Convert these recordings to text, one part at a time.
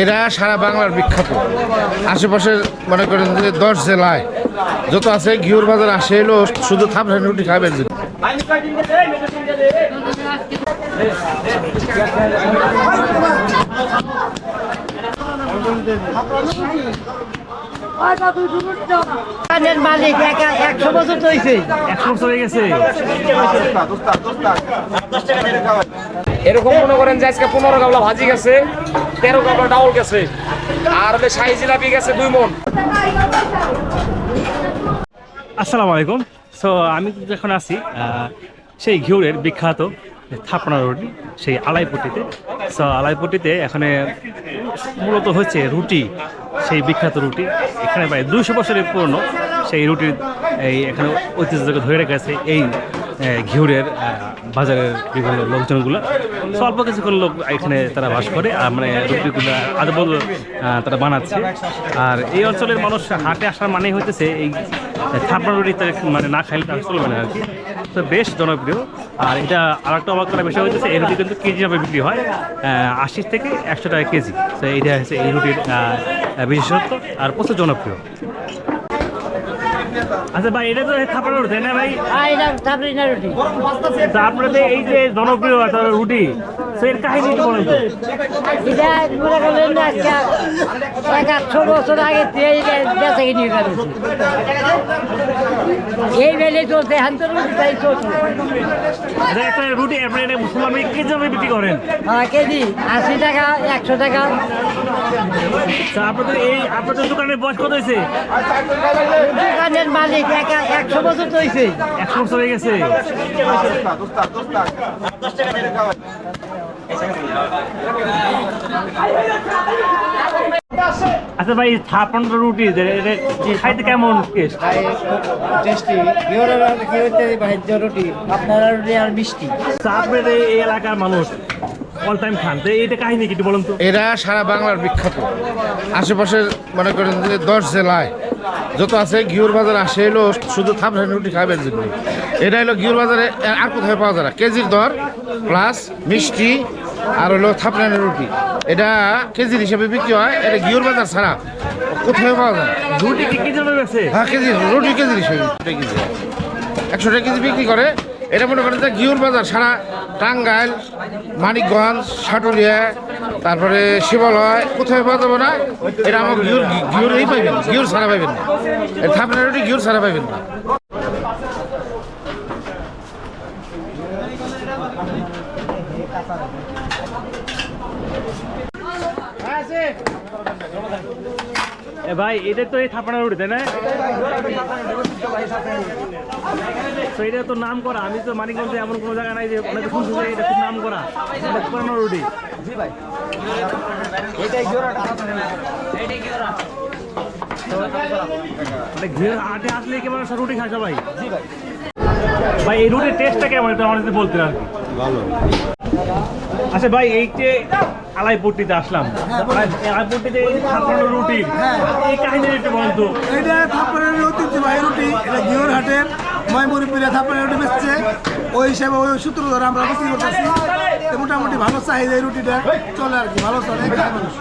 এরা সারা বাংলার বিখ্যাত। আশেপাশের মনে করেন যে দশ জেলায় যত আছে ঘিউর বাজার আসে এলো শুধু থাপড়া রুটি খাবেন মালিক একশো বছর তো একশো বছর হয়ে গেছে। এরকম মনে করেন যে আজকে পনেরো গাবলা ভাজি গেছে। তেরো গাবলা ডাউল গেছে। আর শাহি জিলাপি গেছে দুই মন। আসসালামু আলাইকুম। সো আমি যখন আছি সেই ঘিউরের বিখ্যাত থাপনা রুটি, সেই আলাইপট্টিতে। সো আলাইপট্টিতে এখানে মূলত হচ্ছে রুটি, সেই বিখ্যাত রুটি। এখানে প্রায় দুশো বছরের পুরনো সেই রুটির এই এখানে ঐতিহ্যকে ধরে রেখেছে এই ঘিউরের বাজারের বিভিন্ন লোকজনগুলো সো অল্প কিছুক্ষণ লোক এখানে তারা বাস করে, আর মানে রুটিগুলো আদবল তারা বানাচ্ছে। আর এই অঞ্চলের মানুষ হাটে আসার মানে হইতেছে এই থাপড়া রুটি মানে না খাইলে তার চলবে না আর কি। তো বেশ জনপ্রিয়। আর এটা আর একটা অবাক করার বিষয় হচ্ছে এই রুটি কিন্তু কেজি হিসাবে বিক্রি হয় আশি থেকে একশো টাকা কেজি। তো এইটা হচ্ছে এই রুটির বিশেষত্ব, আর প্রচুর জনপ্রিয়। আচ্ছা ভাই এটা তো থাপড়া রুটি না ভাই? এটা তারপরে না রুটি যে এই যে জনপ্রিয় রুটি তো এর কাহিনী একটু বলেন তো। এটা মনে করলেন না এক আটশো বছর আগে বেচা কিনি এই বেলে চলছে হান্তর রুটি তাই চলছে। আচ্ছা, একটা রুটি আপনি এটা মুসলমান কেজি বিক্রি করেন? হ্যাঁ কেজি আশি টাকা একশো টাকা। তা আপনাদের এই আপনাদের দোকানের বয়স কত হয়েছে? দোকানের মালিক একা একশো বছর তো হয়েছে। একশো বছর হয়ে গেছে। আচ্ছা ভাই ছাপান্ন রুটি খাইতে কেমন টেস্ট টেস্টি কি রুটি আপনারা রুটি আর মিষ্টি। আপনার এই এই এলাকার মানুষ অল টাইম খান। তো এইটা কাহিনী কি বলুন তো? এরা সারা বাংলার বিখ্যাত। আশেপাশের মনে করেন যে দশ জেলায় যত আছে ঘিউর বাজার আসে এলো শুধু থাপড়া রুটি খাবেন জন্য। এটা হলো ঘিউর বাজারে আর কোথায় পাওয়া যায় না। কেজির দর প্লাস মিষ্টি আর হলো থাপড়ানি রুটি। এটা কেজির হিসেবে বিক্রি হয় এটা ঘিউর বাজার ছাড়া। কোথায় পাওয়া যায়? রুটি কি কেজি গেছে হ্যাঁ কেজি রুটি কেজির হিসেবে কেজি। একশো টাকা কেজি বিক্রি করে। এটা মনে করেন যে ঘিউর বাজার সারা টাঙ্গাইল মানিকগঞ্জ সাটুলিয়া তারপরে শিবালয় কোথায় পাওয়া যাবে না? এটা আমার ঘিউর ঘিউর এই পাইবেন ঘিউর ছাড়া পাইবেন না। এটা রুটি ঘিউর ছাড়া পাইবেন না। ভাই এটা তো এই থাপানা রুটি তাই না? তো এটা তো নাম করা। আমি তো মানিকগঞ্জে এমন কোনো জায়গা নাই যে অনেক শুনছি যে এটা খুব নাম করা। এটা পুরানো রুটি মানে ঘিরে হাটে আসলে কেমন রুটি খায় সবাই? ভাই। এই রুটির টেস্টটা কেমন? এটা আমাদের বলতে আর কি। আচ্ছা ভাই এই যে আলাইপট্টিতে আসলাম। আলাইপট্টিতে এই রুটি। এই কাহিনী একটু বলুন তো। এটা ঐতিহ্যবাহী রুটি এটা হাটের ময়মুরি পিড়া থাপ্পড়ের রুটি বেচছে। ওই হিসাবে ওই সূত্র ধরে আমরা বিক্রি করতেছি। মোটামুটি ভালো চাহিদা এই রুটিটা। চলে আর কি ভালো চলে। মানুষ।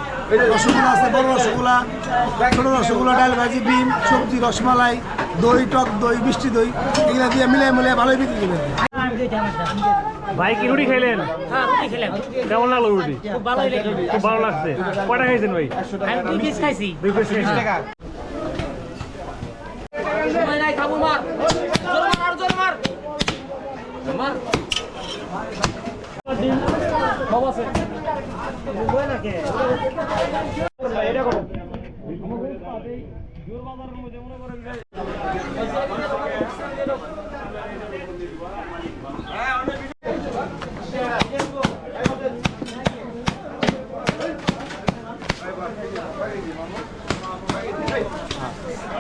রসগোল্লা আছে বড় রসগোল্লা ছোট রসগোল্লা ডাল ভাজি ডিম সবজি রসমালাই দই টক দই মিষ্টি দই এগুলো দিয়ে মিলে মিলে ভালোই বিক্রি করে। ভাই কি রুটি খাইলেন? কেমন লাগল রুটি? খুব ভালো লাগছে। কটা খাইছেন ভাই? দুই পিস মধ্যে মনে করেন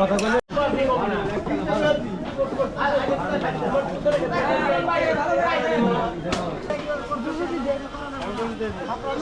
কথা বলে? আপনারা